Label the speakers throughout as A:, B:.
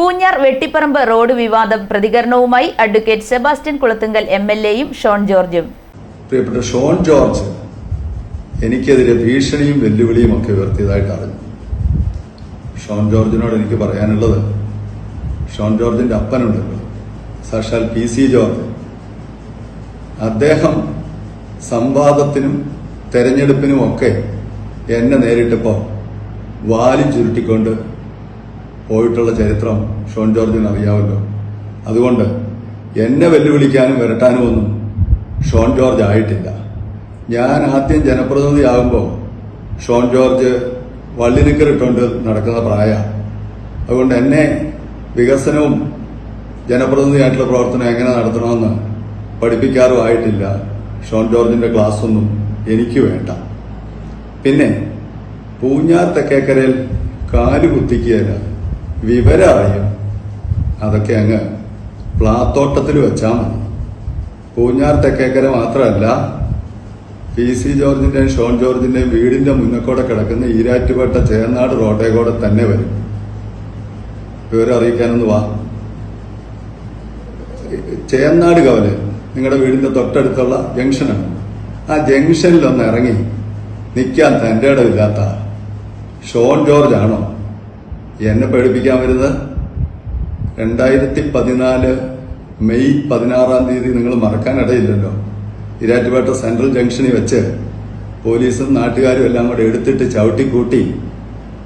A: Poonjar വെട്ടിപ്പറമ്പ് road വിവാദം പ്രതികരണവുമായി advocate Sebastian Kulathunkal M L എയും ഷോൺ ജോർജും.
B: പ്രിയപ്പെട്ട ഷോൺ ജോർജ് എനിക്കെതിരെ ഭീഷണിയും വെല്ലുവിളിയും ഒക്കെ ഉയർത്തിയതായിട്ട് അറിഞ്ഞു. ഷോൺ ജോർജിനോട് എനിക്ക് പറയാനുള്ളത് ഷോൺ ജോർജിന്റെ അപ്പനുണ്ടല്ലോ സാക്ഷാൽ പി സി ജോർജ്. അദ്ദേഹം സംവാദത്തിനും തെരഞ്ഞെടുപ്പിനും ഒക്കെ എന്നെ നേരിട്ടപ്പോൾ വാലി ചുരുട്ടിക്കൊണ്ട് പോയിട്ടുള്ള ചരിത്രം ഷോൺ ജോർജിന് അറിയാമല്ലോ. അതുകൊണ്ട് എന്നെ വെല്ലുവിളിക്കാനും വരട്ടാനും ഒന്നും ഷോൺ ജോർജ് ആയിട്ടില്ല. ഞാൻ ആദ്യം ജനപ്രതിനിധിയാകുമ്പോൾ ഷോൺ ജോർജ് വള്ളിനിക്കറിട്ടുകൊണ്ട് നടക്കുന്ന പ്രായ. അതുകൊണ്ട് എന്നെ വികസനവും ജനപ്രതിനിധിയായിട്ടുള്ള പ്രവർത്തനം എങ്ങനെ നടത്തണമെന്ന് പഠിപ്പിക്കാറും ആയിട്ടില്ല. ഷോൺ ജോർജിന്റെ ക്ലാസ് ഒന്നും എനിക്ക് വേണ്ട. പിന്നെ പൂഞ്ഞാർ തെക്കേക്കരയിൽ കാൽ കുത്തിക്കുകയല്ല വിവരം അതൊക്കെ അങ്ങ് പ്ലാത്തോട്ടത്തിൽ വെച്ചാൽ മതി. പൂഞ്ഞാർ തെക്കേക്കര മാത്രമല്ല പി സി ജോർജിന്റെയും ഷോൺ ജോർജിന്റെയും വീടിന്റെ മുന്നക്കൂടെ കിടക്കുന്ന ഈരാറ്റുപേട്ട ചേന്നാട് റോട്ടേക്കൂടെ തന്നെ വരും. വിവരം അറിയിക്കാനൊന്ന് വാ. ചേന്നാട് കവൽ നിങ്ങളുടെ വീടിന്റെ തൊട്ടടുത്തുള്ള ജംഗ്ഷനാണ്. ആ ജംഗ്ഷനിലൊന്ന് ഇറങ്ങി നിൽക്കാൻ തന്റെ ഇടമില്ലാത്ത ഷോൺ ജോർജ് ആണോ എന്നെ പേടിപ്പിക്കാൻ വരുന്നത്? രണ്ടായിരത്തി പതിനാല് മെയ് പതിനാറാം തീയതി നിങ്ങൾ മറക്കാനിടയില്ലല്ലോ ഇരാറ്റുപേട്ട സെൻട്രൽ ജംഗ്ഷനിൽ വെച്ച് പോലീസും നാട്ടുകാരും എല്ലാം കൂടെ എടുത്തിട്ട് ചവിട്ടിക്കൂട്ടി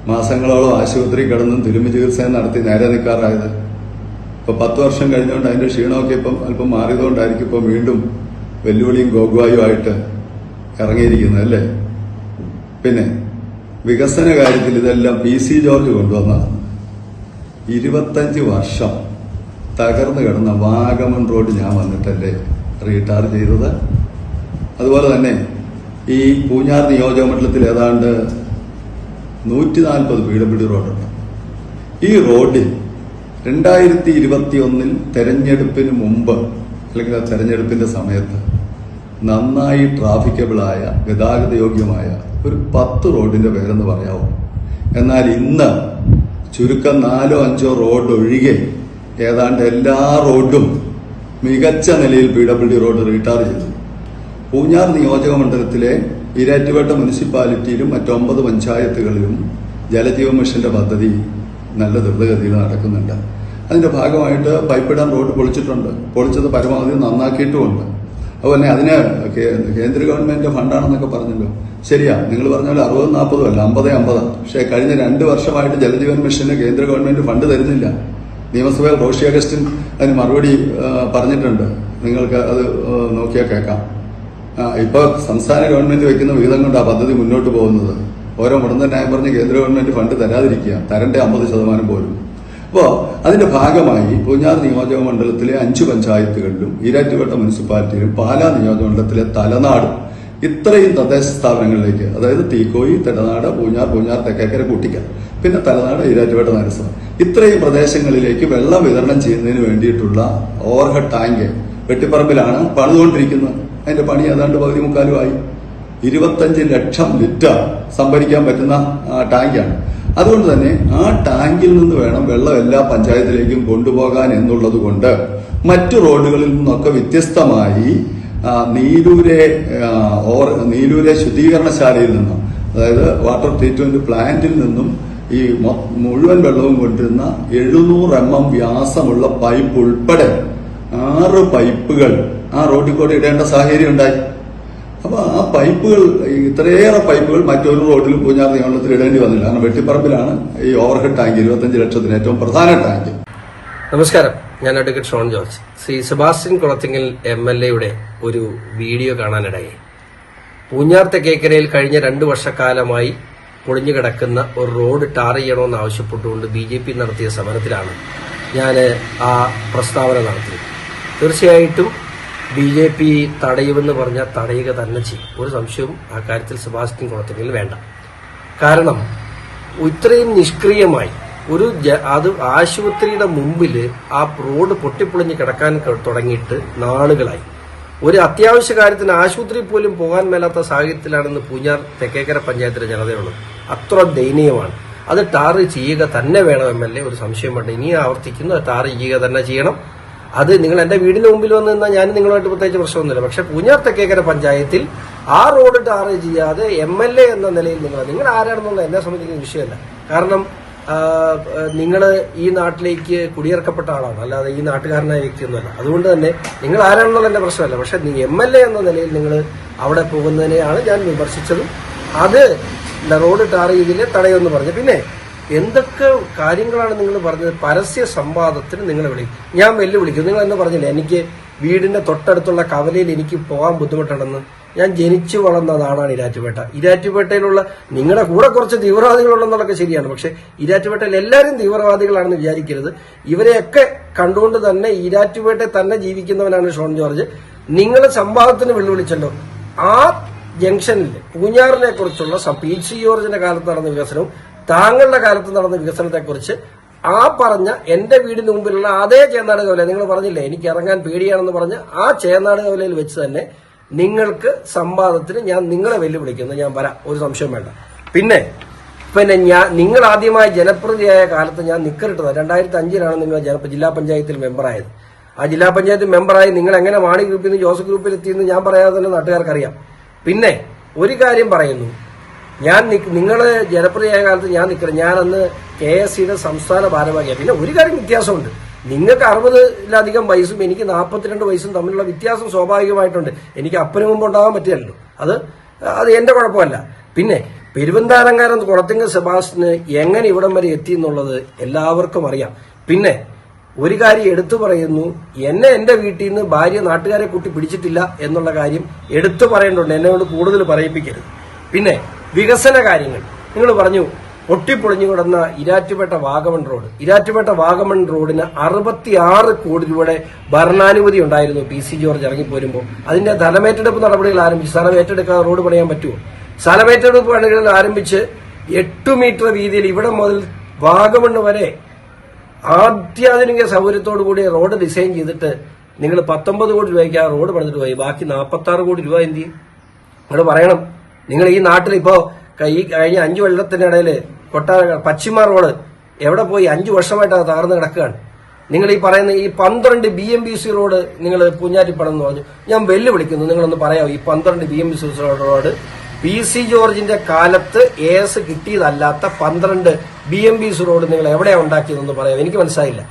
B: മാസങ്ങളോളം ആശുപത്രി കിടന്നും തിരുമി ചികിത്സ നടത്തി നേരെ നിൽക്കാറായത്. ഇപ്പൊ പത്ത് വർഷം കഴിഞ്ഞുകൊണ്ട് അതിന്റെ ക്ഷീണമൊക്കെ ഇപ്പം അല്പം മാറിയതുകൊണ്ടായിരിക്കും ഇപ്പം വീണ്ടും വെല്ലുവിളിയും ഗോഗുവായുമായിട്ട് ഇറങ്ങിയിരിക്കുന്നത് അല്ലേ? പിന്നെ വികസന കാര്യത്തിൽ ഇതെല്ലാം പി സി ജോർജ് കൊണ്ടുവന്നതാണ്. ഇരുപത്തഞ്ച് വർഷം തകർന്നു കിടന്ന വാഗമൺ റോഡ് ഞാൻ വന്നിട്ടല്ലേ റീടാർ ചെയ്തത്. അതുപോലെ തന്നെ ഈ പൂഞ്ഞാർ നിയോജക മണ്ഡലത്തിൽ ഏതാണ്ട് നൂറ്റി നാൽപ്പത് പി ഡബ്ല്യു റോഡുണ്ട്. ഈ റോഡിൽ രണ്ടായിരത്തി ഇരുപത്തി ഒന്നിൽ തെരഞ്ഞെടുപ്പിന് മുമ്പ് അല്ലെങ്കിൽ ആ തെരഞ്ഞെടുപ്പിന്റെ സമയത്ത് നന്നായി ട്രാഫിക്കബിളായ ഗതാഗത യോഗ്യമായ ഒരു പത്ത് റോഡിന്റെ പേരെന്ന് പറയാമോ എന്നാൽ ഇന്ന് ചുരുക്കം നാലോ അഞ്ചോ റോഡ് ഒഴികെ ഏതാണ്ട് എല്ലാ റോഡും മികച്ച നിലയിൽ P W D road retar ചെയ്തു. പൂഞ്ഞാർ നിയോജക മണ്ഡലത്തിലെ ഇരാറ്റുപേട്ട മുനിസിപ്പാലിറ്റിയിലും മറ്റൊമ്പത് പഞ്ചായത്തുകളിലും ജലജീവ മിഷന്റെ പദ്ധതി നല്ല ദ്രുതഗതിയിൽ നടക്കുന്നുണ്ട്. അതിന്റെ ഭാഗമായിട്ട് പൈപ്പ് പൈപ്പിടാൻ റോഡ് പൊളിച്ചിട്ടുണ്ട്. പൊളിച്ചത് പരമാവധി നന്നാക്കിയിട്ടുമുണ്ട്. അതുപോലെ അതിന് കേന്ദ്ര ഗവൺമെന്റ് ഫണ്ടാണെന്നൊക്കെ പറഞ്ഞല്ലോ. ശരിയാ നിങ്ങൾ പറഞ്ഞ പോലെ അറുപത് നാൽപ്പതും അല്ല അമ്പത് അമ്പത് പക്ഷേ കഴിഞ്ഞ രണ്ട് വർഷമായിട്ട് ജലജീവൻ മിഷന് കേന്ദ്ര ഗവൺമെന്റ് ഫണ്ട് തരുന്നില്ല. നിയമസഭയിൽ റോഷി അഗസ്റ്റിൻ അതിന് മറുപടി പറഞ്ഞിട്ടുണ്ട്. നിങ്ങൾക്ക് അത് നോക്കിയാൽ കേൾക്കാം. ആ, ഇപ്പൊ സംസ്ഥാന ഗവൺമെന്റ് വെക്കുന്ന വിഹിതം കൊണ്ട് ആ പദ്ധതി മുന്നോട്ട് പോകുന്നത്. ഓരോ മുടന്ത ന്യായം പറഞ്ഞ് കേന്ദ്ര ഗവൺമെന്റ് ഫണ്ട് തരാതിരിക്കുക. തരണ്ടേ അമ്പത് ശതമാനം പോലും. അപ്പോ അതിന്റെ ഭാഗമായി പൂഞ്ഞാർ നിയോജക മണ്ഡലത്തിലെ അഞ്ച് പഞ്ചായത്തുകളിലും ഈരാറ്റുപേട്ട മുനിസിപ്പാലിറ്റിയിലും പാലാ നിയോജക മണ്ഡലത്തിലെ തലനാട് ഇത്രയും തദ്ദേശ സ്ഥാപനങ്ങളിലേക്ക് അതായത് തീക്കോയി തെടനാട് പൂഞ്ഞാർ പൂഞ്ഞാർ തെക്കേക്കര കൂട്ടിക്കൽ പിന്നെ തലനാട് ഈരാറ്റുപേട്ട നഗരസഭ. ഇത്രയും പ്രദേശങ്ങളിലേക്ക് വെള്ളം വിതരണം ചെയ്യുന്നതിന് വേണ്ടിയിട്ടുള്ള ഓവർഹെഡ് ടാങ്ക് വെട്ടിപ്പറമ്പിലാണ് പണിതുകൊണ്ടിരിക്കുന്നത്. അതിന്റെ പണി ഏതാണ്ട് പകുതി മുക്കാലുമായി ഇരുപത്തഞ്ച് ലക്ഷം ലിറ്റർ സംഭരിക്കാൻ പറ്റുന്ന ടാങ്കാണ്. അതുകൊണ്ട് തന്നെ ആ ടാങ്കിൽ നിന്ന് വേണം വെള്ളം എല്ലാ പഞ്ചായത്തിലേക്കും കൊണ്ടുപോകാൻ എന്നുള്ളത് കൊണ്ട് മറ്റു റോഡുകളിൽ നിന്നൊക്കെ വ്യത്യസ്തമായി നീലൂരെ ഓർ നീലൂരെ ശുദ്ധീകരണശാലയിൽ നിന്നും അതായത് വാട്ടർ ട്രീറ്റ്മെന്റ് പ്ലാന്റിൽ നിന്നും ഈ മുഴുവൻ വെള്ളവും കൊണ്ടിരുന്ന എഴുന്നൂറ് എം എം വ്യാസമുള്ള പൈപ്പ് ഉൾപ്പെടെ ആറ് പൈപ്പുകൾ ആ റോഡിൽ കൂടെ ഇടേണ്ട സാഹചര്യം ഉണ്ടായി. അപ്പൊ ആ പൈപ്പുകൾ ഇത്രയേറെ പൈപ്പുകൾ മറ്റൊരു റോഡിൽ പൂഞ്ഞാർ നിയമത്തിൽ ഇടേണ്ടി വന്നില്ല. കാരണം വെട്ടിപ്പറമ്പിലാണ് ഈ ഓവർഹെഡ് ടാങ്ക് ഇരുപത്തഞ്ച് ലക്ഷത്തിന് ഏറ്റവും പ്രധാന ടാങ്ക്
C: നമസ്കാരം. ഞാൻ advocate Shone George. Shri Sebastian Kulathingal M L എയുടെ ഒരു വീഡിയോ കാണാനിടയായി. പൂഞ്ഞാർ തെക്കേക്കരയിൽ കഴിഞ്ഞ രണ്ടു വർഷക്കാലമായി പൊളിഞ്ഞു കിടക്കുന്ന ഒരു റോഡ് ടാർ ചെയ്യണമെന്ന് ആവശ്യപ്പെട്ടുകൊണ്ട് ബി ജെ പി നടത്തിയ സമരത്തിലാണ് ഞാൻ ആ പ്രസ്താവന നടത്തിയത്. തീർച്ചയായിട്ടും ബി ജെ പി തടയുമെന്ന് പറഞ്ഞാൽ തടയുക തന്നെ ചെയ്യും. ഒരു സംശയവും ആ കാര്യത്തിൽ സെബാസ്റ്റ്യൻ കുളത്തിങ്ങൽ വേണ്ട. കാരണം ഇത്രയും നിഷ്ക്രിയമായി ഒരു അത് ആശുപത്രിയുടെ മുമ്പിൽ ആ റോഡ് പൊട്ടിപ്പൊളിഞ്ഞ് കിടക്കാൻ തുടങ്ങിയിട്ട് നാളുകളായി. ഒരു അത്യാവശ്യ കാര്യത്തിന് ആശുപത്രി പോലും പോകാൻ മേലാത്ത സാഹചര്യത്തിലാണെന്ന് പൂഞ്ഞാർ തെക്കേക്കര പഞ്ചായത്തിലെ ജനതയുള്ളത് അത്ര ദയനീയമാണ്. അത് ടാർ ചെയ്യുക തന്നെ വേണം എം എൽ എ. ഒരു സംശയം വേണ്ട. ഇനി ആവർത്തിക്കുന്നു ടാർ ചെയ്യുക തന്നെ ചെയ്യണം. അത് നിങ്ങൾ എന്റെ വീടിന് മുമ്പിൽ വന്ന് നിന്നാൽ ഞാൻ നിങ്ങളുമായിട്ട് പ്രത്യേകിച്ച് പ്രശ്നമൊന്നുമില്ല. പക്ഷെ പൂഞ്ഞാർ തെക്കേക്കര പഞ്ചായത്തിൽ ആ റോഡ് ടാർ ചെയ്യാതെ എം എൽ എ എന്ന നിലയിൽ നിങ്ങൾ നിങ്ങൾ ആരാണെന്നുള്ള എന്നെ സംബന്ധിക്കുന്ന വിഷയമല്ല. കാരണം നിങ്ങൾ ഈ നാട്ടിലേക്ക് കുടിയിറക്കപ്പെട്ട ആളാണ്. അല്ലാതെ ഈ നാട്ടുകാരനായ വ്യക്തിയൊന്നുമല്ല. അതുകൊണ്ട് തന്നെ നിങ്ങൾ ആരാണെന്നുള്ള എന്റെ പ്രശ്നമല്ല. പക്ഷെ എം എൽ എ എന്ന നിലയിൽ നിങ്ങൾ അവിടെ പോകുന്നതിനെയാണ് ഞാൻ വിമർശിച്ചതും. അത് റോഡ് ടാർ ചെയ്തില്ലേ തടയുമെന്ന് പറഞ്ഞു. പിന്നെ എന്തൊക്കെ കാര്യങ്ങളാണ് നിങ്ങൾ പറഞ്ഞത്? പരസ്യ സംവാദത്തിന് നിങ്ങൾ വിളി ഞാൻ വെല്ലുവിളിക്കും നിങ്ങൾ എന്ന് പറഞ്ഞില്ലേ എനിക്ക് വീടിന്റെ തൊട്ടടുത്തുള്ള കവലയിൽ എനിക്ക് പോകാൻ ബുദ്ധിമുട്ടുണ്ടെന്ന്. ഞാൻ ജനിച്ചു വളർന്ന നാടാണ് ഇരാറ്റുപേട്ട. ഇരാറ്റുപേട്ടയിലുള്ള നിങ്ങളുടെ കൂടെ കുറച്ച് തീവ്രവാദികളുണ്ടെന്നുള്ളതൊക്കെ ശരിയാണ്. പക്ഷെ ഇരാറ്റുപേട്ടയിൽ എല്ലാവരും തീവ്രവാദികളാണെന്ന് വിചാരിക്കരുത്. ഇവരെയൊക്കെ കണ്ടുകൊണ്ട് തന്നെ ഇരാറ്റുപേട്ടയിൽ തന്നെ ജീവിക്കുന്നവനാണ് ഷോൺ ജോർജ്. നിങ്ങൾ സംവാദത്തിന് വെല്ലുവിളിച്ചല്ലോ. ആ ജംഗ്ഷനിൽ പൂഞ്ഞാറിനെ കുറിച്ചുള്ള പി സി ജോർജിന്റെ കാലത്ത് നടന്ന വികസനവും താങ്കളുടെ കാലത്ത് നടന്ന വികസനത്തെക്കുറിച്ച് ആ പറഞ്ഞ എന്റെ വീടിന് മുമ്പിലുള്ള അതേ ചേന്നാട് കവല നിങ്ങൾ പറഞ്ഞില്ലേ എനിക്ക് ഇറങ്ങാൻ പേടിയാണെന്ന് പറഞ്ഞ് ആ ചേന്നാട് കവലയിൽ വെച്ച് തന്നെ നിങ്ങൾക്ക് സംവാദത്തിന് ഞാൻ നിങ്ങളെ വെല്ലുവിളിക്കുന്നു. ഞാൻ വരാം. ഒരു സംശയം വേണ്ട. പിന്നെ പിന്നെ ഞാൻ നിങ്ങൾ ആദ്യമായി ജനപ്രതിയായ കാലത്ത് ഞാൻ നിക്കറിട്ടത്. രണ്ടായിരത്തി അഞ്ചിലാണ് നിങ്ങൾ ജില്ലാ പഞ്ചായത്തിൽ മെമ്പറായത്. ആ ജില്ലാ പഞ്ചായത്ത് മെമ്പറായി നിങ്ങൾ എങ്ങനെ മാണി ഗ്രൂപ്പിൽ നിന്ന് ജോസഫ് ഗ്രൂപ്പിൽ എത്തിയെന്ന് ഞാൻ പറയാതെ തന്നെ നാട്ടുകാർക്കറിയാം. പിന്നെ ഒരു കാര്യം പറയുന്നു. ഞാൻ നിങ്ങൾ ജനപ്രിയായ കാലത്ത് ഞാൻ നിൽക്കണം ഞാൻ അന്ന് കെ എസ് സിയുടെ സംസ്ഥാന ഭാരവാഹിയാണ് പിന്നെ ഒരു കാര്യം വ്യത്യാസമുണ്ട്. നിങ്ങൾക്ക് അറുപതിലധികം വയസ്സും എനിക്ക് നാൽപ്പത്തിരണ്ട് വയസ്സും തമ്മിലുള്ള വ്യത്യാസം സ്വാഭാവികമായിട്ടുണ്ട്. എനിക്ക് അപ്പന് മുമ്പ് ഉണ്ടാകാൻ പറ്റില്ലല്ലോ. അത് അത് എന്റെ കുഴപ്പമല്ല. പിന്നെ പെരുവന്താനങ്കാരൻ കുളത്തിങ്ങ സെബാസ്റ്റിന് എങ്ങനെ ഇവിടം വരെ എത്തി എന്നുള്ളത് എല്ലാവർക്കും അറിയാം. പിന്നെ ഒരു കാര്യം എടുത്തു പറയുന്നു എന്നെ എന്റെ വീട്ടിൽ നിന്ന് ഭാര്യ നാട്ടുകാരെ കൂട്ടി പിടിച്ചിട്ടില്ല എന്നുള്ള കാര്യം എടുത്തു പറയേണ്ടതുണ്ട്. എന്നെ കൊണ്ട് കൂടുതൽ പറയിപ്പിക്കരുത്. പിന്നെ വികസന കാര്യങ്ങൾ. നിങ്ങൾ പറഞ്ഞു പൊട്ടിപ്പൊളിഞ്ഞു കിടന്ന ഇരാറ്റുപേട്ട വാഗമൺ റോഡ്. ഇരാറ്റുപേട്ട വാഗമൺ റോഡിന് അറുപത്തിയാറ് കോടി രൂപയുടെ ഭരണാനുമതി ഉണ്ടായിരുന്നു. പി സി ജോർജ് ഇറങ്ങിപ്പോരുമ്പോൾ അതിന്റെ ധനമേറ്റെടുപ്പ് നടപടികൾ ആരംഭിച്ചു സ്ഥലം ഏറ്റെടുക്കാതെ റോഡ് പണിയാൻ പറ്റുമോ? സ്ഥലമേറ്റെടുപ്പ് പണികൾ ആരംഭിച്ച് എട്ട് മീറ്റർ വീതിയിൽ ഇവിടെ മുതൽ വാഗമൺ വരെ അത്യാധുനിക സൗകര്യത്തോടു കൂടി റോഡ് ഡിസൈൻ ചെയ്തിട്ട് നിങ്ങൾ പത്തൊമ്പത് കോടി രൂപയ്ക്ക് ആ റോഡ് പണിതിട്ട് പോയി. ബാക്കി നാൽപ്പത്തി കോടി രൂപ എന്ത് ചെയ്യും? നിങ്ങൾ പറയണം. നിങ്ങൾ ഈ നാട്ടിൽ ഇപ്പോ ഈ കഴിഞ്ഞ അഞ്ചു വെള്ളത്തിനിടയിൽ കൊട്ടാര പശ്ചിമ റോഡ് എവിടെ പോയി അഞ്ചു വർഷമായിട്ട് അത് കിടക്കുകയാണ്. നിങ്ങൾ ഈ പറയുന്ന ഈ പന്ത്രണ്ട് B M B C road നിങ്ങൾ പൂഞ്ഞാറ്റിപ്പടം എന്ന് പറഞ്ഞു. ഞാൻ വെല്ലുവിളിക്കുന്നു നിങ്ങളൊന്ന് പറയാമോ ഈ പന്ത്രണ്ട് B M B C road P C ജോർജിന്റെ കാലത്ത് എ എസ് കിട്ടിയതല്ലാത്ത പന്ത്രണ്ട് B M B C road നിങ്ങൾ എവിടെയാണ് ഉണ്ടാക്കിയതെന്ന് പറയാം എനിക്ക് മനസ്സിലായില്ല.